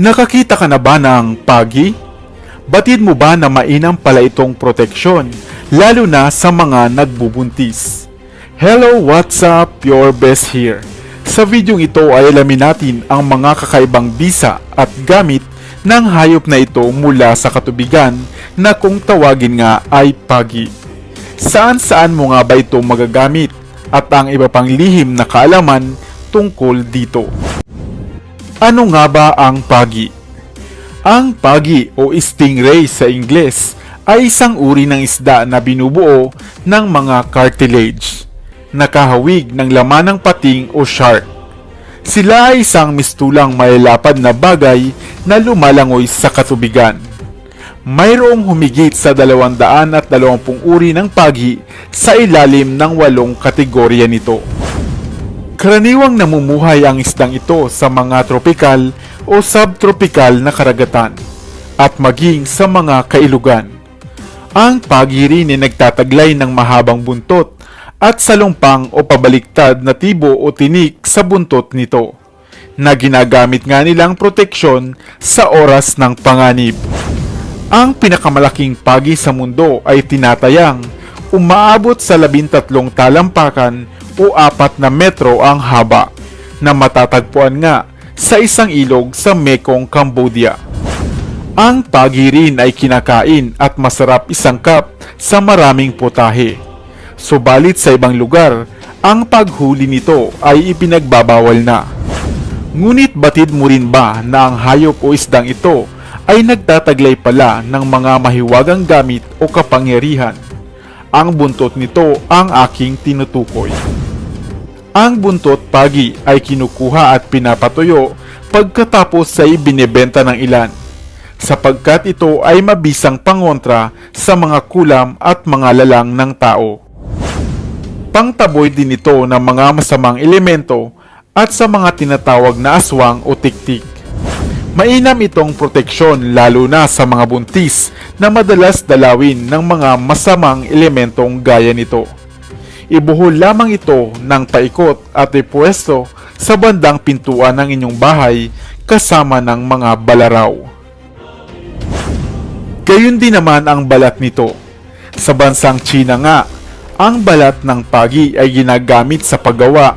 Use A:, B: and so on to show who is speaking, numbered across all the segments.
A: Nakakita ka na ba ng pagi? Batid mo ba na mainam pala itong proteksyon, lalo na sa mga nagbubuntis? Hello, what's up? Your best here. Sa videong ito ay alamin natin ang mga kakaibang bisa at gamit ng hayop na ito mula sa katubigan na kung tawagin nga ay pagi. Saan saan mo nga ba ito magagamit at ang iba pang lihim na kaalaman tungkol dito. Ano nga ba ang pagi? Ang pagi o stingray sa Ingles ay isang uri ng isda na binubuo ng mga cartilage, nakahawig ng laman ng pating o shark. Sila ay isang mistulang malalapad na bagay na lumalangoy sa katubigan. Mayroong humigit sa 220 uri ng pagi sa ilalim ng walong kategorya nito. Karaniwang namumuhay ang isdang ito sa mga tropikal o subtropical na karagatan at maging sa mga kailugan. Ang pagi rin ay nagtataglay ng mahabang buntot at salumpang o pabaliktad na tibo o tinik sa buntot nito na ginagamit nga nilang proteksyon sa oras ng panganib. Ang pinakamalaking pagi sa mundo ay tinatayang umaabot sa 13 talampakan o 4 na metro ang haba na matatagpuan nga sa isang ilog sa Mekong, Cambodia. Ang pagi rin ay kinakain at masarap isangkap sa maraming putahe. Subalit sa ibang lugar, ang paghuli nito ay ipinagbabawal na. Ngunit batid mo rin ba na ang hayop o isdang ito ay nagtataglay pala ng mga mahiwagang gamit o kapangyarihan? Ang buntot nito ang aking tinutukoy. Ang buntot pagi ay kinukuha at pinapatuyo pagkatapos ay binebenta ng ilan sapagkat ito ay mabisang pangontra sa mga kulam at mga lalang ng tao. Pangtaboy din ito ng mga masamang elemento at sa mga tinatawag na aswang o tiktik. Mainam itong proteksyon lalo na sa mga buntis na madalas dalawin ng mga masamang elementong gaya nito. Ibuhol lamang ito ng paikot at ipwesto sa bandang pintuan ng inyong bahay kasama ng mga balaraw. Gayun din naman ang balat nito. Sa bansang China nga, ang balat ng pagi ay ginagamit sa paggawa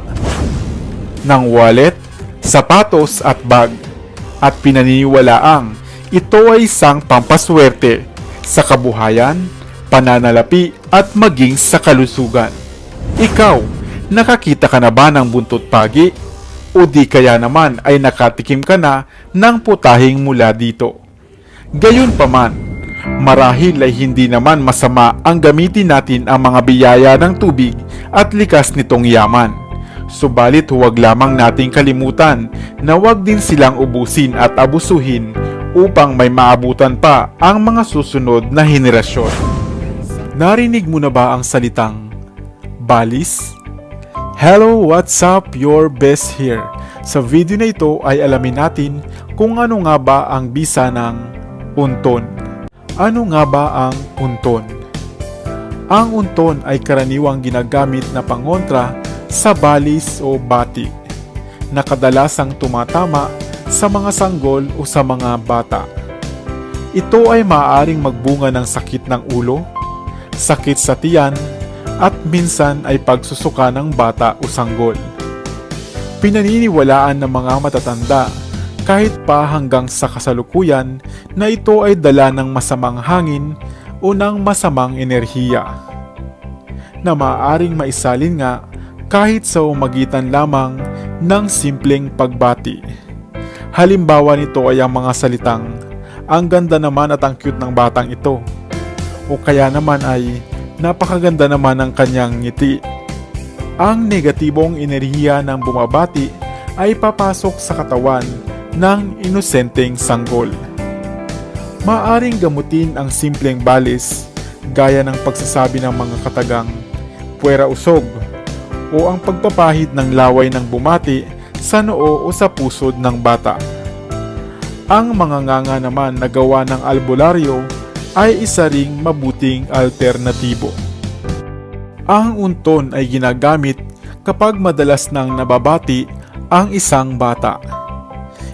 A: ng wallet, sapatos at bag at pinaniniwalaang ito ay isang pampaswerte sa kabuhayan, pananalapi at maging sa kalusugan. Ikaw, nakakita ka na ba ng buntot pagi? O di kaya naman ay nakatikim ka na ng putahing mula dito? Gayun paman, marahil ay hindi naman masama ang gamitin natin ang mga biyaya ng tubig at likas nitong yaman. Subalit huwag lamang nating kalimutan na huwag din silang ubusin at abusuhin upang may maabutan pa ang mga susunod na henerasyon. Narinig mo na ba ang salitang balis? Hello, what's up? Your best here. Sa video na ito ay alamin natin kung ano nga ba ang bisa ng unton. Ano nga ba ang unton? Ang unton ay karaniwang ginagamit na pangontra sa balis o bati na kadalasang tumatama sa mga sanggol o sa mga bata. Ito ay maaaring magbunga ng sakit ng ulo, sakit sa tiyan, at minsan ay pagsusuka ng bata o sanggol. Pinaniniwalaan ng mga matatanda kahit pa hanggang sa kasalukuyan na ito ay dala ng masamang hangin o ng masamang enerhiya na maaaring maisalin nga kahit sa umagitan lamang ng simpleng pagbati. Halimbawa nito ay ang mga salitang, ang ganda naman at ang cute ng batang ito. O kaya naman ay, napakaganda naman ng kanyang ngiti. Ang negatibong enerhiya ng bumabati ay papasok sa katawan ng inosenteng sanggol. Maaring gamutin ang simpleng balis gaya ng pagsasabi ng mga katagang puwera usog o ang pagpapahid ng laway ng bumati sa noo o sa pusod ng bata. Ang mga nganga naman na gawa ng albularyo ay isa ring mabuting alternatibo. Ang unton ay ginagamit kapag madalas nang nababati ang isang bata.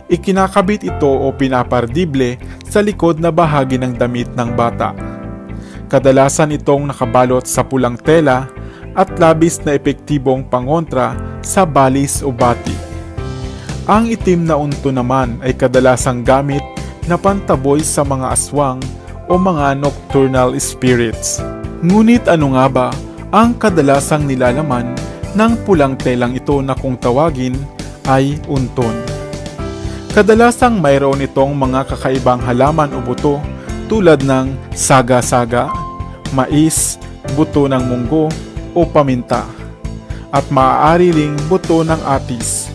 A: Ikinakabit ito o pinapardible sa likod na bahagi ng damit ng bata. Kadalasan itong nakabalot sa pulang tela at labis na epektibong pangontra sa balis o bati. Ang itim na unto naman ay kadalasang gamit na pantaboy sa mga aswang o mga nocturnal spirits. Ngunit ano nga ba ang kadalasang nilalaman ng pulang telang ito na kung tawagin ay unton? Kadalasang mayroon itong mga kakaibang halaman o buto tulad ng saga-saga, mais, buto ng munggo o paminta at maaari ring buto ng atis.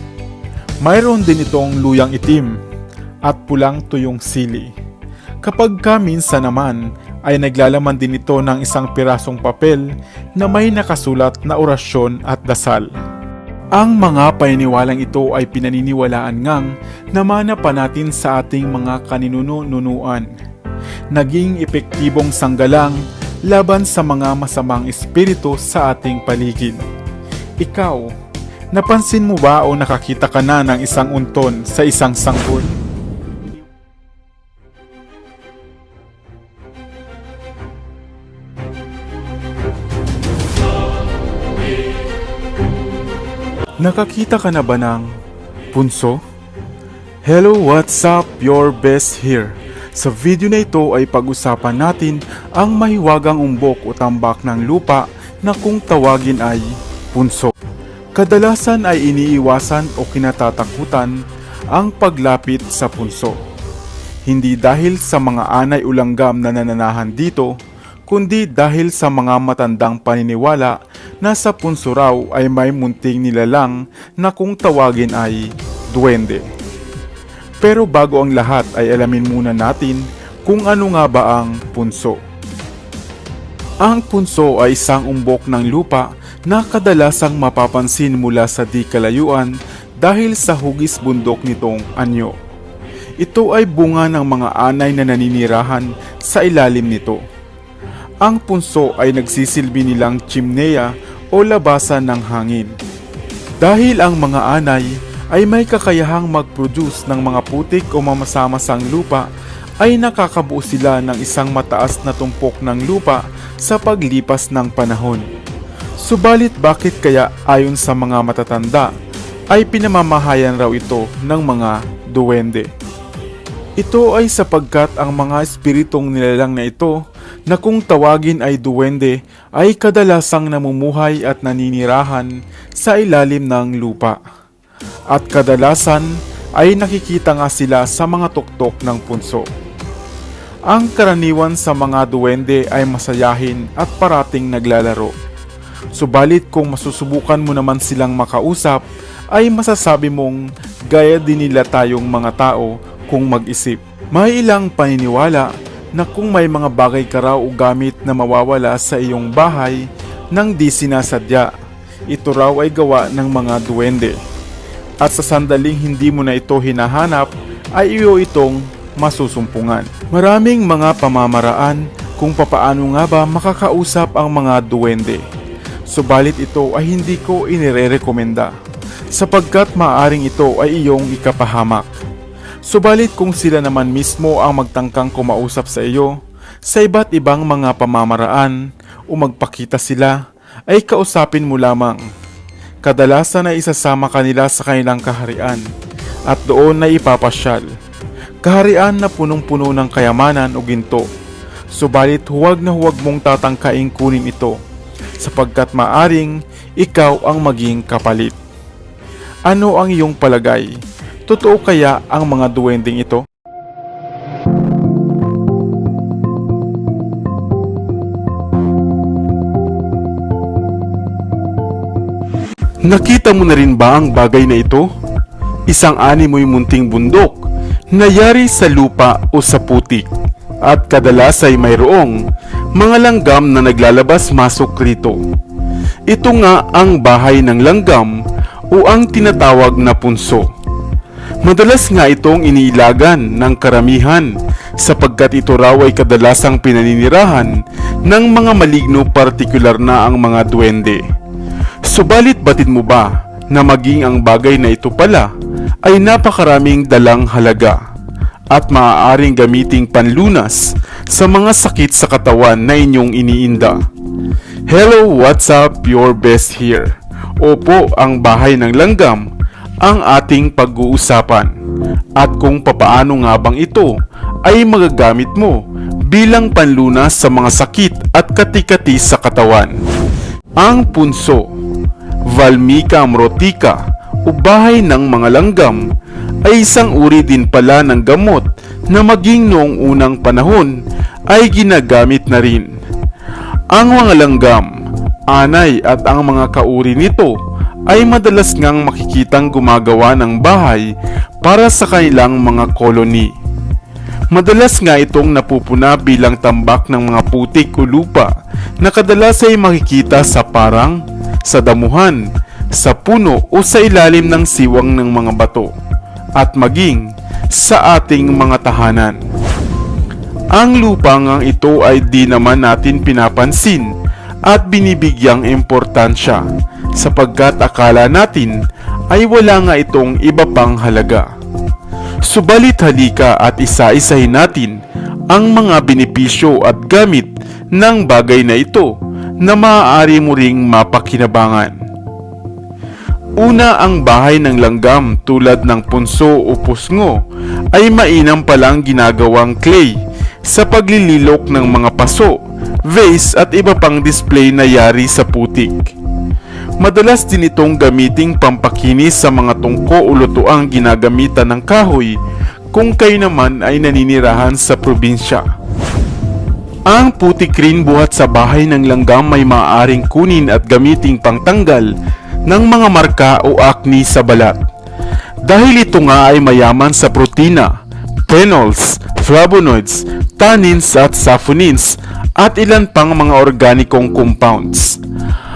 A: Mayroon din itong luyang itim at pulang tuyong sili. Kapag ka minsan naman ay naglalaman din ito ng isang pirasong papel na may nakasulat na orasyon at dasal. Ang mga paniniwalang ito ay pinaniniwalaan ngang namana pa natin sa ating mga kaninununuan. Naging epektibong sanggalang laban sa mga masamang espiritu sa ating paligid. Ikaw, napansin mo ba o nakakita ka na ng isang unton sa isang sanggol? Nakakita ka na ba ng punso? Hello, what's up? Your best here. Sa video na ito ay pag-usapan natin ang mahiwagang umbok o tambak ng lupa na kung tawagin ay punso. Kadalasan ay iniiwasan o kinatatakutan ang paglapit sa punso. Hindi dahil sa mga anay o langgam na nananahan dito, kundi dahil sa mga matandang paniniwala na sa punso raw ay may munting nilalang na kung tawagin ay duwende. Pero bago ang lahat ay alamin muna natin kung ano nga ba ang punso. Ang punso ay isang umbok ng lupa na kadalasang mapapansin mula sa di kalayuan dahil sa hugis bundok nitong anyo. Ito ay bunga ng mga anay na naninirahan sa ilalim nito. Ang punso ay nagsisilbi nilang chimneya o labasan ng hangin. Dahil ang mga anay ay may kakayahang mag-produce ng mga putik o mamasamasang lupa, ay nakakabuo sila ng isang mataas na tumpok ng lupa sa paglipas ng panahon. Subalit bakit kaya ayon sa mga matatanda ay pinamamahayan raw ito ng mga duwende? Ito ay sapagkat ang mga espiritong nilalang na ito na kung tawagin ay duwende ay kadalasang namumuhay at naninirahan sa ilalim ng lupa. At kadalasan ay nakikita nga sila sa mga tuktok ng punso. Ang karaniwan sa mga duwende ay masayahin at parating naglalaro. Subalit kung masusubukan mo naman silang makausap, ay masasabi mong gaya din nila tayong mga tao kung mag-isip. May ilang paniniwala na kung may mga bagay ka raw o gamit na mawawala sa iyong bahay nang di sinasadya, ito raw ay gawa ng mga duwende. At sa sandaling hindi mo na ito hinahanap, ay iyo itong masusumpungan. Maraming mga pamamaraan kung papaano nga ba makakausap ang mga duwende. Subalit ito ay hindi ko inirerekomenda sapagkat maaring ito ay iyong ikapahamak. Subalit kung sila naman mismo ang magtangkang kumausap sa iyo, sa iba't ibang mga pamamaraan o magpakita sila, ay kausapin mo lamang. Kadalasan ay isasama kanila sa kanilang kaharian at doon na ipapasyal. Kaharian na punong-puno ng kayamanan o ginto. Subalit huwag na huwag mong tatangkaing kunin ito sapagkat maaring ikaw ang maging kapalit. Ano ang iyong palagay? Totoo kaya ang mga duwending ito? Nakita mo na rin ba ang bagay na ito? Isang animoy munting bundok na yari sa lupa o sa putik at kadalas ay mayroong mga langgam na naglalabas masok rito. Ito nga ang bahay ng langgam o ang tinatawag na punso. Madalas nga itong iniilagan ng karamihan sapagkat ito raw ay kadalasang pinaninirahan ng mga maligno partikular na ang mga duwende. Subalit batid mo ba na maging ang bagay na ito pala ay napakaraming dalang halaga at maaaring gamiting panlunas sa mga sakit sa katawan na inyong iniinda. Hello, what's up? Your best here. Opo, ang bahay ng langgam ang ating pag-uusapan at kung papaano nga bang ito ay magagamit mo bilang panlunas sa mga sakit at katikati sa katawan. Ang punso, Valmica amrotica o bahay ng mga langgam ay isang uri din pala ng gamot na maging noong unang panahon ay ginagamit na rin. Ang mga langgam, anay at ang mga kauri nito ay madalas ngang makikitang gumagawa ng bahay para sa kanilang mga koloni. Madalas nga itong napupuna bilang tambak ng mga putik o lupa na kadalas ay makikita sa parang, sa damuhan, sa puno o sa ilalim ng siwang ng mga bato at maging sa ating mga tahanan. Ang lupa ngang ito ay di naman natin pinapansin at binibigyang importansya sapagkat akala natin ay wala nga itong iba pang halaga. Subalit halika at isa-isahin natin ang mga benepisyo at gamit ng bagay na ito na maaari mo ring mapakinabangan. Una ang bahay ng langgam tulad ng punso o pusngo ay mainam palang ginagawang clay sa paglililok ng mga paso, vase at iba pang display na yari sa putik. Madalas din itong gamiting pampakinis sa mga tungko o lutuang ginagamitan ng kahoy kung kayo naman ay naninirahan sa probinsya. Ang putik rin buhat sa bahay ng langgam may maaaring kunin at gamiting pangtanggal ng mga marka o acne sa balat. Dahil ito nga ay mayaman sa protina, phenols, flavonoids, tannins at saponins at ilan pang mga organikong compounds.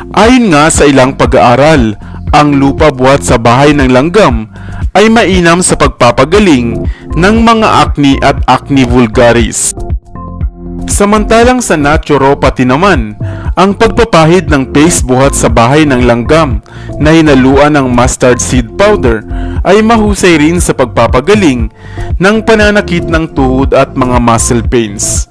A: Ayon nga sa ilang pag-aaral, ang lupa buhat sa bahay ng langgam ay mainam sa pagpapagaling ng mga acne at acne vulgaris. Samantalang sa naturopathy naman, ang pagpapahid ng paste buhat sa bahay ng langgam na hinaluan ng mustard seed powder ay mahusay rin sa pagpapagaling ng pananakit ng tuhod at mga muscle pains.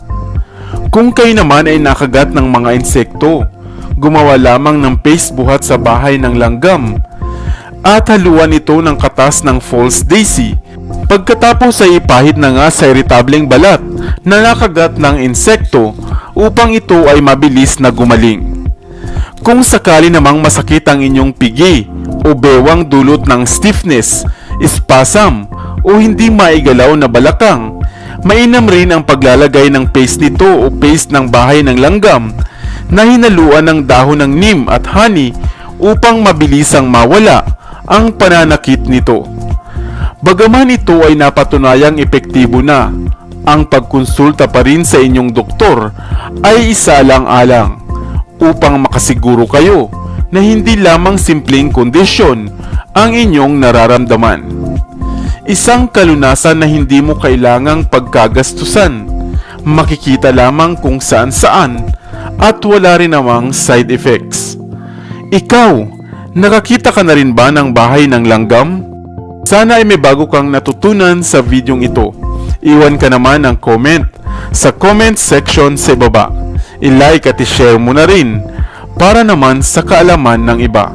A: Kung kayo naman ay nakagat ng mga insekto, gumawa lamang ng paste buhat sa bahay ng langgam at haluan ito ng katas ng false daisy Pagkatapos ay ipahid na nga sa iritableng balat na nakagat ng insekto upang ito ay mabilis na gumaling. Kung sakali namang masakit ang inyong pigi o bewang dulot ng stiffness, spasm o hindi maigalaw na balakang, mainam rin ang paglalagay ng paste nito o paste ng bahay ng langgam na hinaluan ng dahon ng neem at honey upang mabilisang mawala ang pananakit nito. Bagaman ito ay napatunayang epektibo na, ang pagkonsulta pa rin sa inyong doktor ay isa lang alang upang makasiguro kayo na hindi lamang simpleng kondisyon ang inyong nararamdaman. Isang kalunasan na hindi mo kailangang pagkagastusan, makikita lamang kung saan saan at wala rin namang side effects. Ikaw, nakakita ka na rin ba ng bahay ng langgam? Sana ay may bago kang natutunan sa videong ito. Iwan ka naman ng comment sa comment section sa ibaba. I-like at i-share mo na rin para naman sa kaalaman ng iba.